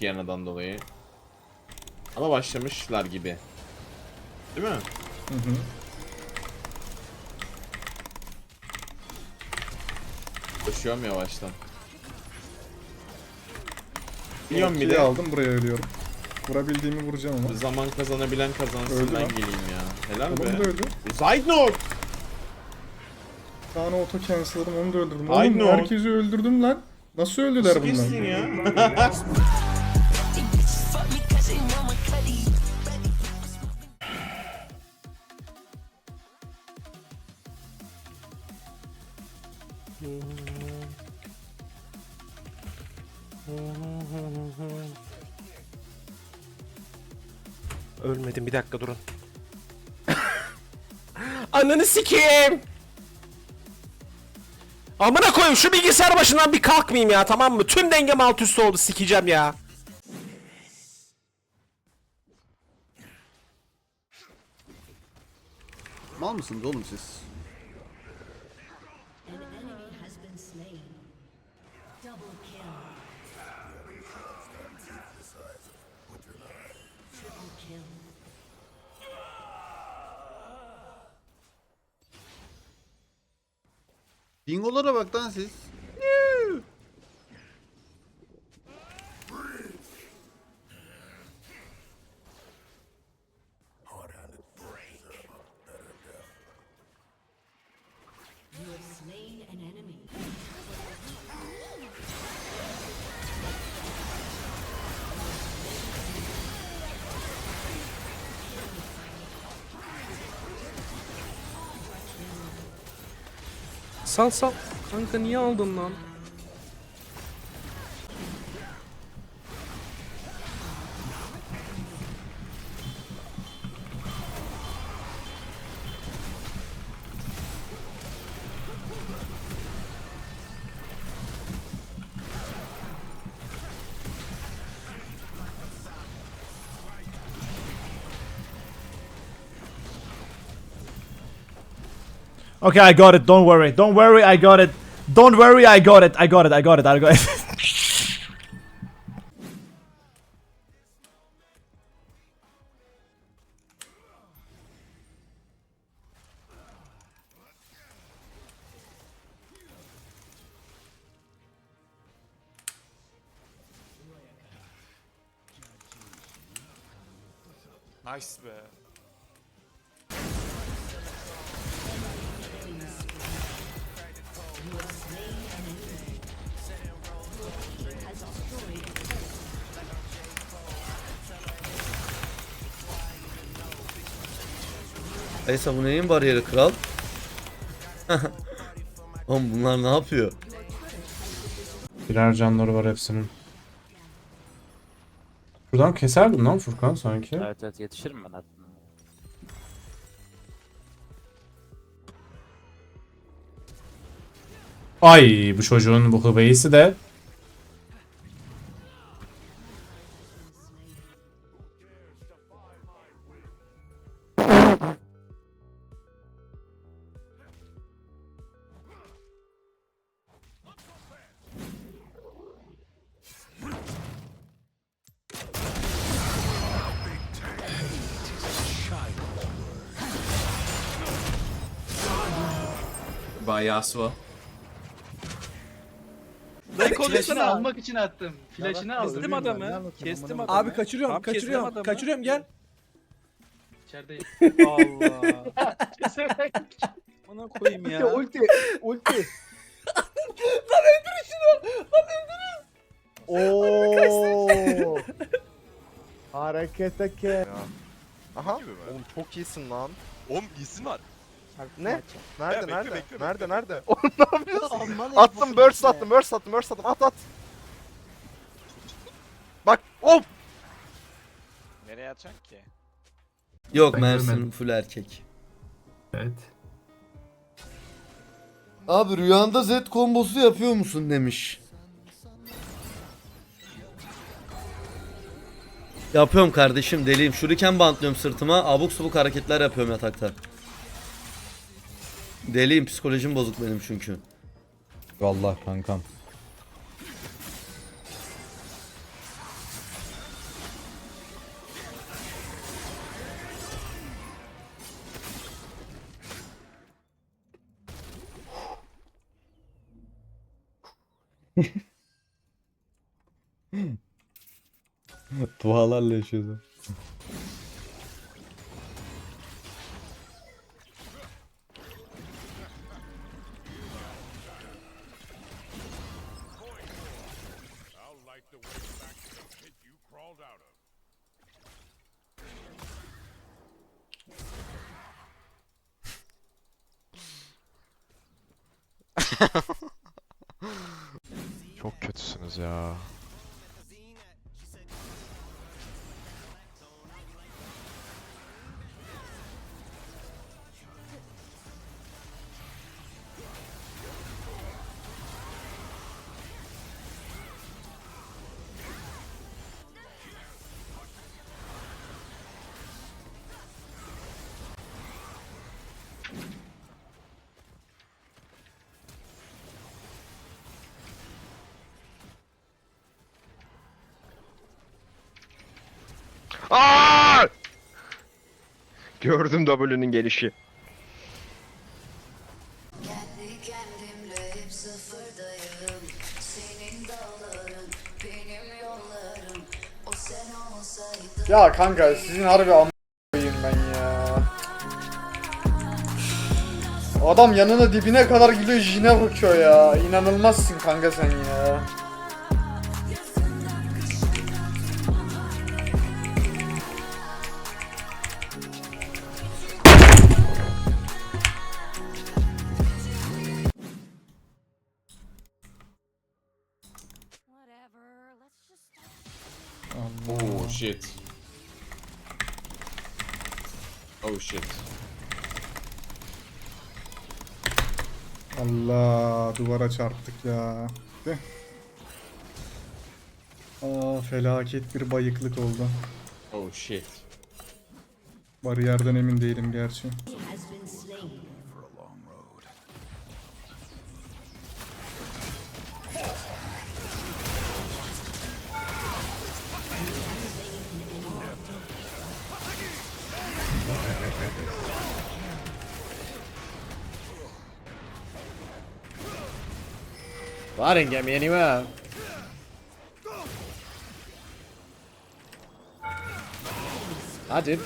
Kiana'dan dolayı. Ama başlamışlar gibi. Değil mi? Hı hı. Koşuyorum yavaştan. Biliyorum bir de aldım buraya ölüyorum. Vurabildiğimi vuracağım ama. zaman kazanabilen kazansın Öldü ben geleyim ya. Helal Oğlum da be. öldü. Zeidnot! Bir tane auto cancel'ladım onu da öldürdüm. Ay Oğlum herkesi öldürdüm lan. Nasıl öldüler Nasıl bunlar? ya? Ölmedim bir dakika durun. Ananı sikeyim. Amına koyayım şu bilgisayar başından bir kalkmayayım ya tamam mı? Tüm dengem alt üst oldu sikeceğim ya. Mal mısınız oğlum siz? Bingolara bak lan siz. Sal sal. Kanka niye aldın lan? Okay, I got it. Don't worry. Don't worry. I got it. Don't worry. I got it. I got it. I got it. I got it. Nice be. Aysa bu neyin bariyeri kral? Oğlum bunlar ne yapıyor? Birer canları var hepsinin. Buradan keserdin lan Furkan sanki. Evet evet yetişirim ben hatta. Ay bu çocuğun bu hıveyisi de. Bayasuo. Flash'ını almak için attım. Flash'ını aldım. Kestim adamı. Kestim adamı. Abi kaçırıyorum, kestim kaçırıyorum, adamı. kaçırıyorum gel. İçerideyim. Allah. Ona koyayım ya. ulti, ulti. Oo. Harekete ke. Aha. Oğlum çok iyisin lan. Oğlum iyisin var. Ne? Nerede bekle, nerede? bekle, nerede nerede? Oğlum ne yapıyorsun? attım burst attım burst attım burst attım at at. Bak hop. Nereye atacaksın ki? Yok Mersin full erkek. Evet. Abi rüyanda Z kombosu yapıyor musun demiş. Yapıyorum kardeşim deliyim. Şuriken bantlıyorum sırtıma. Abuk subuk hareketler yapıyorum yatakta. Deliyim psikolojim bozuk benim çünkü. Vallahi kankam. Dualarla yaşıyordu. Çok kötüsünüz ya. Gördüm W'nün gelişi. Kendi kendimle hep sıfırdayım Senin dağların benim yollarım O sen olsaydın Ya kanka sizin harbi am koyayım ben ya. Adam yanına dibine kadar gidiyor jine bakıyor ya. İnanılmazsın kanka sen ya. Oh shit. Oh shit. Allah duvara çarptık ya. De. Aa felaket bir bayıklık oldu. Oh shit. Bariyerden emin değilim gerçi. I didn't get me anywhere. I did.